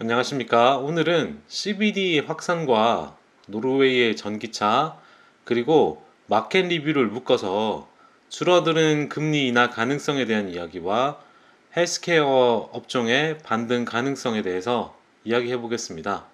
안녕하십니까. 오늘은 CBD 확산과 노르웨이의 전기차 그리고 마켓 리뷰를 묶어서 줄어드는 금리 인하 가능성에 대한 이야기와 헬스케어 업종의 반등 가능성에 대해서 이야기해 보겠습니다.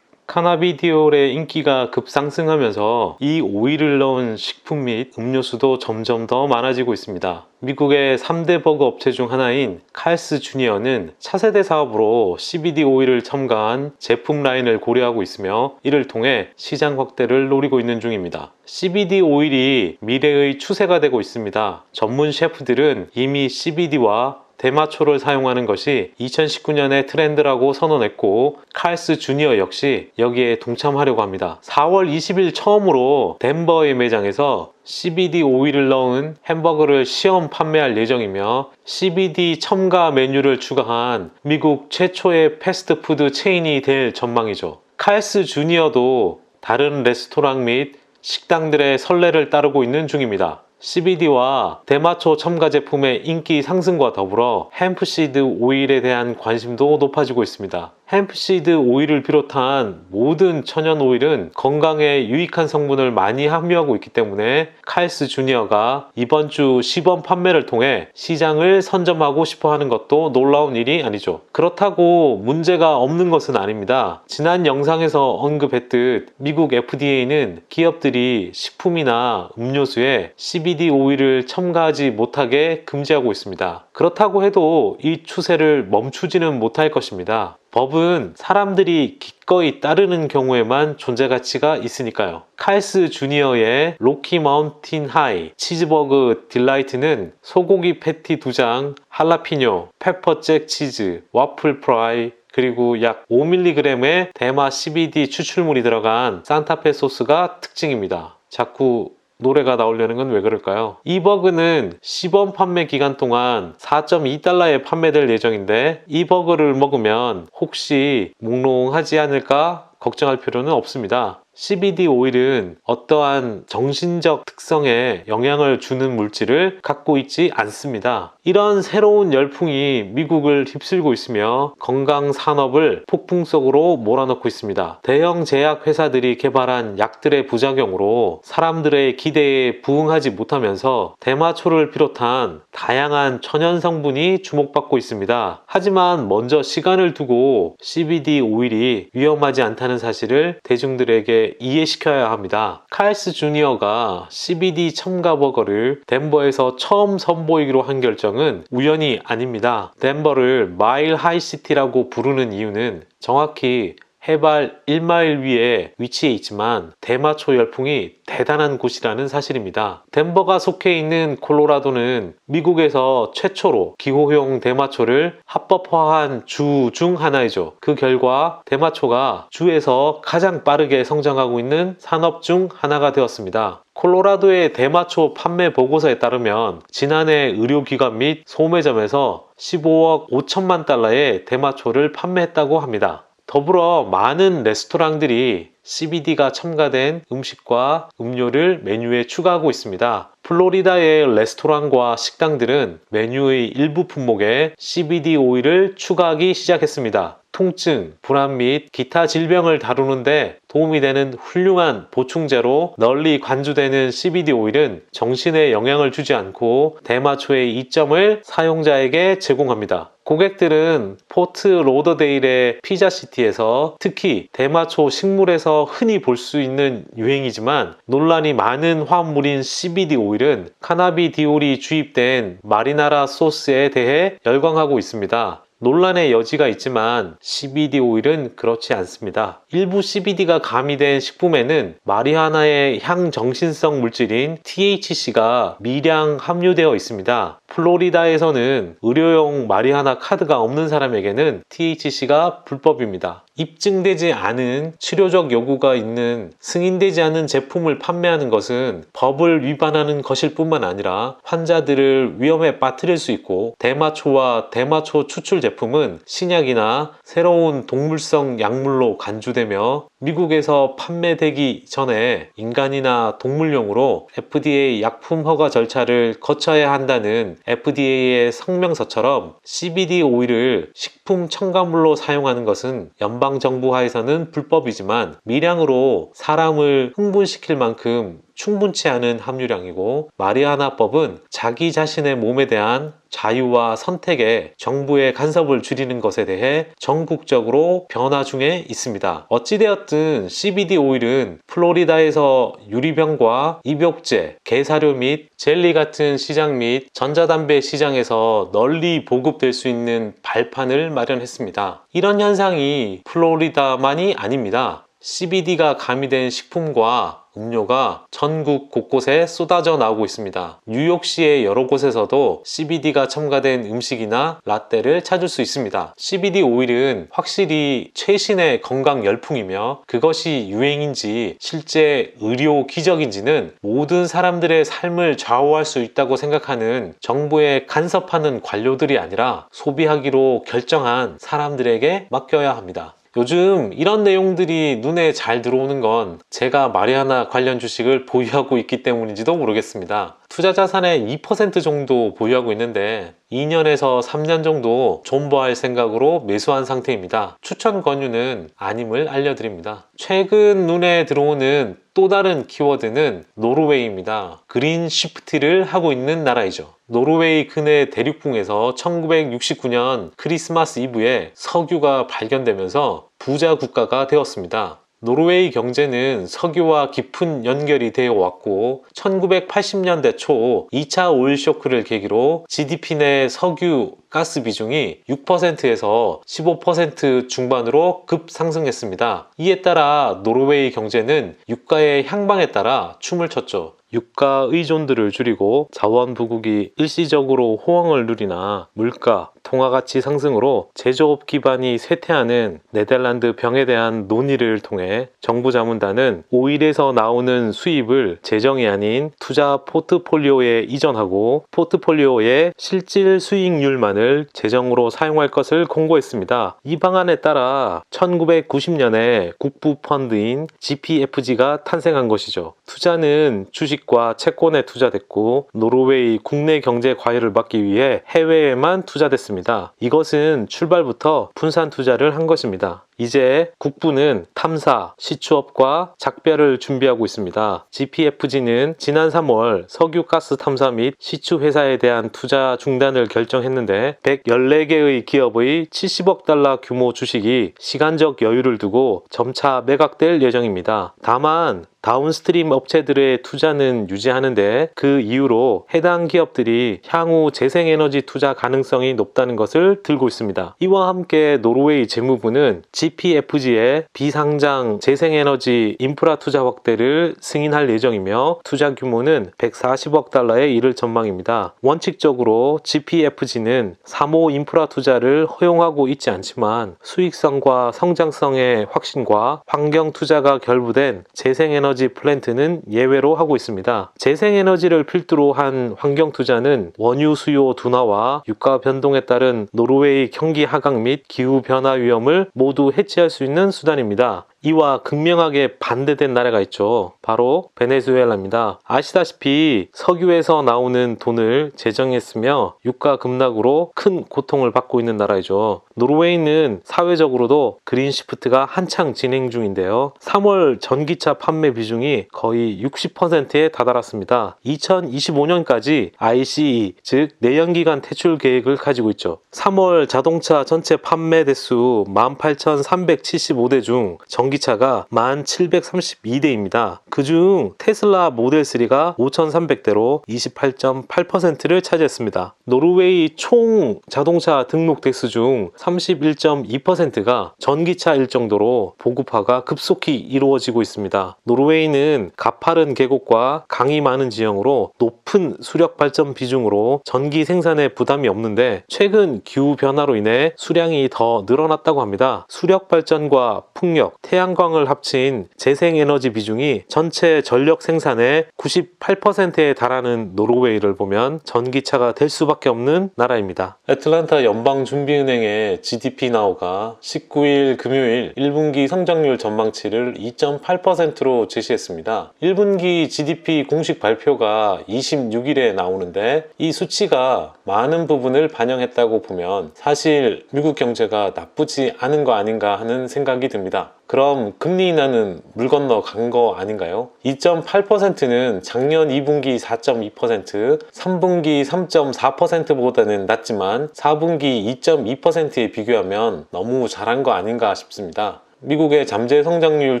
카나비디올의 인기가 급상승하면서 이 오일을 넣은 식품 및 음료수도 점점 더 많아지고 있습니다. 미국의 3대 버그 업체 중 하나인 칼스 주니어는 차세대 사업으로 CBD 오일을 첨가한 제품 라인을 고려하고 있으며 이를 통해 시장 확대를 노리고 있는 중입니다. CBD 오일이 미래의 추세가 되고 있습니다. 전문 셰프들은 이미 CBD와 대마초를 사용하는 것이 2019년의 트렌드라고 선언했고 칼스 주니어 역시 여기에 동참하려고 합니다. 4월 20일 처음으로 덴버의 매장에서 CBD 오일을 넣은 햄버거를 시험 판매할 예정이며 CBD 첨가 메뉴를 추가한 미국 최초의 패스트푸드 체인이 될 전망이죠. 칼스 주니어도 다른 레스토랑 및 식당들의 선례를 따르고 있는 중입니다. CBD와 대마초 첨가 제품의 인기 상승과 더불어 햄프시드 오일에 대한 관심도 높아지고 있습니다. 햄프시드 오일을 비롯한 모든 천연 오일은 건강에 유익한 성분을 많이 함유하고 있기 때문에 칼스 주니어가 이번 주 시범 판매를 통해 시장을 선점하고 싶어 하는 것도 놀라운 일이 아니죠. 그렇다고 문제가 없는 것은 아닙니다. 지난 영상에서 언급했듯 미국 FDA는 기업들이 식품이나 음료수에 CBD 오일을 첨가하지 못하게 금지하고 있습니다. 그렇다고 해도 이 추세를 멈추지는 못할 것입니다. 법은 사람들이 기꺼이 따르는 경우에만 존재 가치가 있으니까요. 칼스 주니어의 로키 마운틴 하이 치즈버그 딜라이트는 소고기 패티 2장, 할라피뇨, 페퍼잭 치즈, 와플 프라이, 그리고 약 5mg의 대마 CBD 추출물이 들어간 산타페 소스가 특징입니다. 자꾸 노래가 나오려는 건 왜 그럴까요? 이 버그는 시범 판매 기간 동안 4.2달러에 판매될 예정인데 이 버그를 먹으면 혹시 몽롱하지 않을까 걱정할 필요는 없습니다. CBD 오일은 어떠한 정신적 특성에 영향을 주는 물질을 갖고 있지 않습니다. 이런 새로운 열풍이 미국을 휩쓸고 있으며 건강 산업을 폭풍 속으로 몰아넣고 있습니다. 대형 제약 회사들이 개발한 약들의 부작용으로 사람들의 기대에 부응하지 못하면서 대마초를 비롯한 다양한 천연 성분이 주목받고 있습니다. 하지만 먼저 시간을 두고 CBD 오일이 위험하지 않다는 사실을 대중들에게 이해시켜야 합니다. 카이스 주니어가 CBD 첨가 버거를 덴버에서 처음 선보이기로 한 결정은 우연이 아닙니다. 덴버를 마일 하이 시티라고 부르는 이유는 정확히 해발 1마일 위에 위치해 있지만 대마초 열풍이 대단한 곳이라는 사실입니다. 덴버가 속해 있는 콜로라도는 미국에서 최초로 기호용 대마초를 합법화한 주 중 하나이죠. 그 결과 대마초가 주에서 가장 빠르게 성장하고 있는 산업 중 하나가 되었습니다. 콜로라도의 대마초 판매 보고서에 따르면 지난해 의료기관 및 소매점에서 15억 5천만 달러의 대마초를 판매했다고 합니다. 더불어 많은 레스토랑들이 CBD가 첨가된 음식과 음료를 메뉴에 추가하고 있습니다. 플로리다의 레스토랑과 식당들은 메뉴의 일부 품목에 CBD 오일을 추가하기 시작했습니다. 통증, 불안 및 기타 질병을 다루는데 도움이 되는 훌륭한 보충제로 널리 관주되는 CBD 오일은 정신에 영향을 주지 않고 대마초의 이점을 사용자에게 제공합니다. 고객들은 포트 로더데일의 피자시티에서 특히 대마초 식물에서 흔히 볼 수 있는 유행이지만 논란이 많은 화합물인 CBD 오일은 카나비디올이 주입된 마리나라 소스에 대해 열광하고 있습니다. 논란의 여지가 있지만 CBD 오일은 그렇지 않습니다. 일부 CBD가 가미된 식품에는 마리화나의 향정신성 물질인 THC가 미량 함유되어 있습니다. 플로리다에서는 의료용 마리화나 카드가 없는 사람에게는 THC가 불법입니다. 입증되지 않은 치료적 요구가 있는 승인되지 않은 제품을 판매하는 것은 법을 위반하는 것일 뿐만 아니라 환자들을 위험에 빠뜨릴 수 있고 대마초와 대마초 추출 제품은 신약이나 새로운 동물성 약물로 간주되며 미국에서 판매되기 전에 인간이나 동물용으로 FDA 약품 허가 절차를 거쳐야 한다는 FDA의 성명서처럼 CBD 오일을 식품 첨가물로 사용하는 것은 연방 정부 하에서는 불법이지만 미량으로 사람을 흥분시킬 만큼 충분치 않은 함유량이고 마리아나법은 자기 자신의 몸에 대한 자유와 선택에 정부의 간섭을 줄이는 것에 대해 전국적으로 변화 중에 있습니다. 어찌되었든 CBD 오일은 플로리다에서 유리병과 입욕제, 게사료 및 젤리 같은 시장 및 전자담배 시장에서 널리 보급될 수 있는 발판을 마련했습니다. 이런 현상이 플로리다만이 아닙니다. CBD가 가미된 식품과 음료가 전국 곳곳에 쏟아져 나오고 있습니다. 뉴욕시의 여러 곳에서도 CBD가 첨가된 음식이나 라떼를 찾을 수 있습니다. CBD 오일은 확실히 최신의 건강 열풍이며 그것이 유행인지 실제 의료 기적인지는 모든 사람들의 삶을 좌우할 수 있다고 생각하는 정부의 간섭하는 관료들이 아니라 소비하기로 결정한 사람들에게 맡겨야 합니다. 요즘 이런 내용들이 눈에 잘 들어오는 건 제가 마리아나 관련 주식을 보유하고 있기 때문인지도 모르겠습니다. 투자 자산의 2% 정도 보유하고 있는데 2년에서 3년 정도 존버할 생각으로 매수한 상태입니다. 추천 권유는 아님을 알려드립니다. 최근 눈에 들어오는 또 다른 키워드는 노르웨이입니다. 그린 시프트를 하고 있는 나라이죠. 노르웨이 근해 대륙붕에서 1969년 크리스마스 이브에 석유가 발견되면서 부자 국가가 되었습니다. 노르웨이 경제는 석유와 깊은 연결이 되어 왔고 1980년대 초 2차 오일 쇼크를 계기로 GDP 내 석유 가스 비중이 6%에서 15% 중반으로 급상승했습니다. 이에 따라 노르웨이 경제는 유가의 향방에 따라 춤을 췄죠. 유가 의존도를 줄이고 자원 부국이 일시적으로 호황을 누리나 물가, 통화 가치 상승으로 제조업 기반이 쇠퇴하는 네덜란드 병에 대한 논의를 통해 정부 자문단은 오일에서 나오는 수입을 재정이 아닌 투자 포트폴리오에 이전하고 포트폴리오의 실질 수익률만을 재정으로 사용할 것을 공고했습니다. 이 방안에 따라 1990년에 국부 펀드인 GPFG가 탄생한 것이죠. 투자는 주식과 채권에 투자됐고 노르웨이 국내 경제 과열을 막기 위해 해외에만 투자됐습니다. 이것은 출발부터 분산 투자를 한 것입니다. 이제 국부는 탐사, 시추업과 작별을 준비하고 있습니다. GPFG는 지난 3월 석유가스 탐사 및 시추 회사에 대한 투자 중단을 결정했는데 114개의 기업의 70억 달러 규모 주식이 시간적 여유를 두고 점차 매각될 예정입니다. 다만 다운스트림 업체들의 투자는 유지하는데 그 이유로 해당 기업들이 향후 재생에너지 투자 가능성이 높다는 것을 들고 있습니다. 이와 함께 노르웨이 재무부는 GPFG의 비상장 재생에너지 인프라 투자 확대를 승인할 예정이며 투자 규모는 140억 달러에 이를 전망입니다. 원칙적으로 GPFG는 3호 인프라 투자를 허용하고 있지 않지만 수익성과 성장성의 확신과 환경 투자가 결부된 재생에너지 에너지 플랜트는 예외로 하고 있습니다. 재생에너지를 필두로 한 환경 투자는 원유 수요 둔화와 유가 변동에 따른 노르웨이 경기 하강 및 기후 변화 위험을 모두 해치할 수 있는 수단입니다. 이와 극명하게 반대된 나라가 있죠. 바로 베네수엘라입니다. 아시다시피 석유에서 나오는 돈을 제정했으며 유가 급락으로 큰 고통을 받고 있는 나라이죠. 노르웨이는 사회적으로도 그린 시프트가 한창 진행 중인데요. 3월 전기차 판매 비중이 거의 60%에 다다랐습니다. 2025년까지 ICE, 즉 내연기관 퇴출 계획을 가지고 있죠. 3월 자동차 전체 판매 대수 18,375대 중 전기차가 1,732대입니다. 그중 테슬라 모델 3가 5,300대로 28.8%를 차지했습니다. 노르웨이 총 자동차 등록 대수 중 31.2%가 전기차일 정도로 보급화가 급속히 이루어지고 있습니다. 노르웨이는 가파른 계곡과 강이 많은 지형으로 높은 수력 발전 비중으로 전기 생산에 부담이 없는데 최근 기후 변화로 인해 수량이 더 늘어났다고 합니다. 수력 발전과 풍력, 태양 태양광을 합친 재생에너지 비중이 전체 전력 생산의 98%에 달하는 노르웨이를 보면 전기차가 될 수밖에 없는 나라입니다. 애틀란타 연방준비은행의 GDP 나우가 19일 금요일 1분기 성장률 전망치를 2.8%로 제시했습니다. 1분기 GDP 공식 발표가 26일에 나오는데 이 수치가 많은 부분을 반영했다고 보면 사실 미국 경제가 나쁘지 않은 거 아닌가 하는 생각이 듭니다. 그럼 금리 인하는 물 건너 간 거 아닌가요? 2.8%는 작년 2분기 4.2%, 3분기 3.4%보다는 낮지만 4분기 2.2%에 비교하면 너무 잘한 거 아닌가 싶습니다. 미국의 잠재 성장률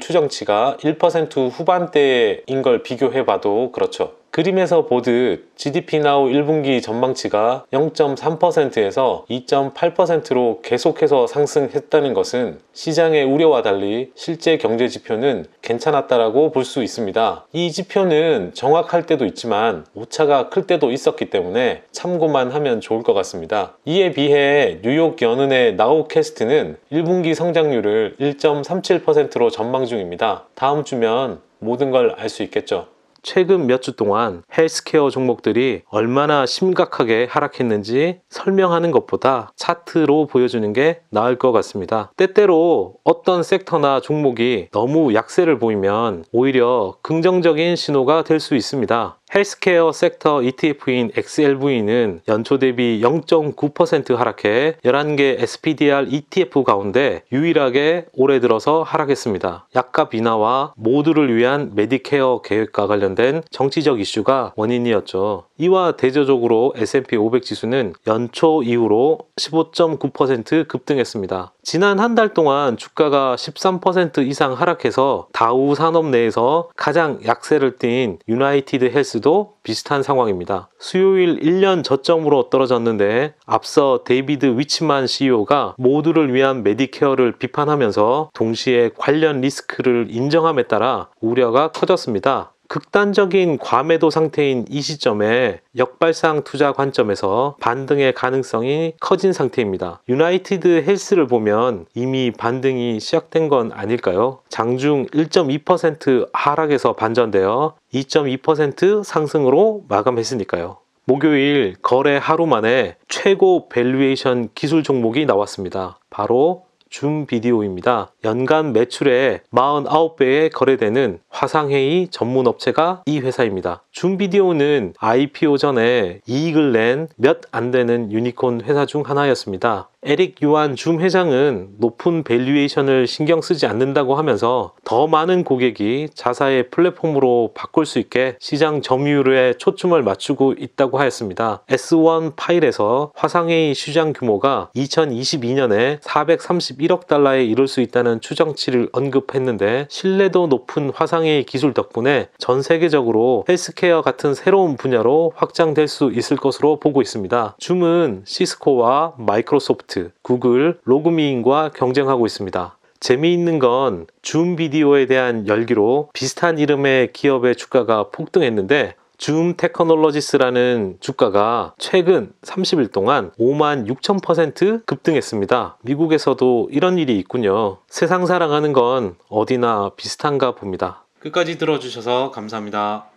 추정치가 1% 후반대인 걸 비교해봐도 그렇죠. 그림에서 보듯 GDP 나우 1분기 전망치가 0.3%에서 2.8%로 계속해서 상승했다는 것은 시장의 우려와 달리 실제 경제 지표는 괜찮았다라고 볼 수 있습니다. 이 지표는 정확할 때도 있지만 오차가 클 때도 있었기 때문에 참고만 하면 좋을 것 같습니다. 이에 비해 뉴욕 연은의 나우캐스트는 1분기 성장률을 1.37%로 전망 중입니다. 다음 주면 모든 걸 알 수 있겠죠. 최근 몇 주 동안 헬스케어 종목들이 얼마나 심각하게 하락했는지 설명하는 것보다 차트로 보여주는 게 나을 것 같습니다. 때때로 어떤 섹터나 종목이 너무 약세를 보이면 오히려 긍정적인 신호가 될 수 있습니다. 헬스케어 섹터 ETF인 XLV는 연초 대비 0.9% 하락해 11개 SPDR ETF 가운데 유일하게 올해 들어서 하락했습니다. 약값 인하와 모두를 위한 메디케어 계획과 관련된 정치적 이슈가 원인이었죠. 이와 대조적으로 S&P 500 지수는 연초 이후로 15.9% 급등했습니다. 지난 한 달 동안 주가가 13% 이상 하락해서 다우 산업 내에서 가장 약세를 띈 유나이티드 헬스 도 비슷한 상황입니다. 수요일 1년 저점으로 떨어졌는데 앞서 데이비드 위치만 CEO가 모두를 위한 메디케어를 비판하면서 동시에 관련 리스크를 인정함에 따라 우려가 커졌습니다. 극단적인 과매도 상태인 이 시점에 역발상 투자 관점에서 반등의 가능성이 커진 상태입니다. 유나이티드 헬스를 보면 이미 반등이 시작된 건 아닐까요? 장중 1.2% 하락에서 반전되어 2.2% 상승으로 마감했으니까요. 목요일 거래 하루 만에 최고 밸류에이션 기술 종목이 나왔습니다. 바로 줌 비디오입니다. 연간 매출의 49배에 거래되는 화상회의 전문 업체가 이 회사입니다. 줌 비디오는 IPO 전에 이익을 낸 몇 안 되는 유니콘 회사 중 하나였습니다. 에릭 유한 줌 회장은 높은 밸류에이션을 신경 쓰지 않는다고 하면서 더 많은 고객이 자사의 플랫폼으로 바꿀 수 있게 시장 점유율에 초점을 맞추고 있다고 하였습니다. S1 파일에서 화상회의 시장 규모가 2022년에 431억 달러에 이를 수 있다는 추정치를 언급했는데 신뢰도 높은 화상회의 기술 덕분에 전 세계적으로 헬스케어 같은 새로운 분야로 확장될 수 있을 것으로 보고 있습니다. 줌은 시스코와 마이크로소프트 구글, 로그미인과 경쟁하고 있습니다. 재미있는 건 줌 비디오에 대한 열기로 비슷한 이름의 기업의 주가가 폭등했는데 줌 테크놀로지스라는 주가가 최근 30일 동안 5만 6천% 급등했습니다. 미국에서도 이런 일이 있군요. 세상 사랑하는 건 어디나 비슷한가 봅니다. 끝까지 들어주셔서 감사합니다.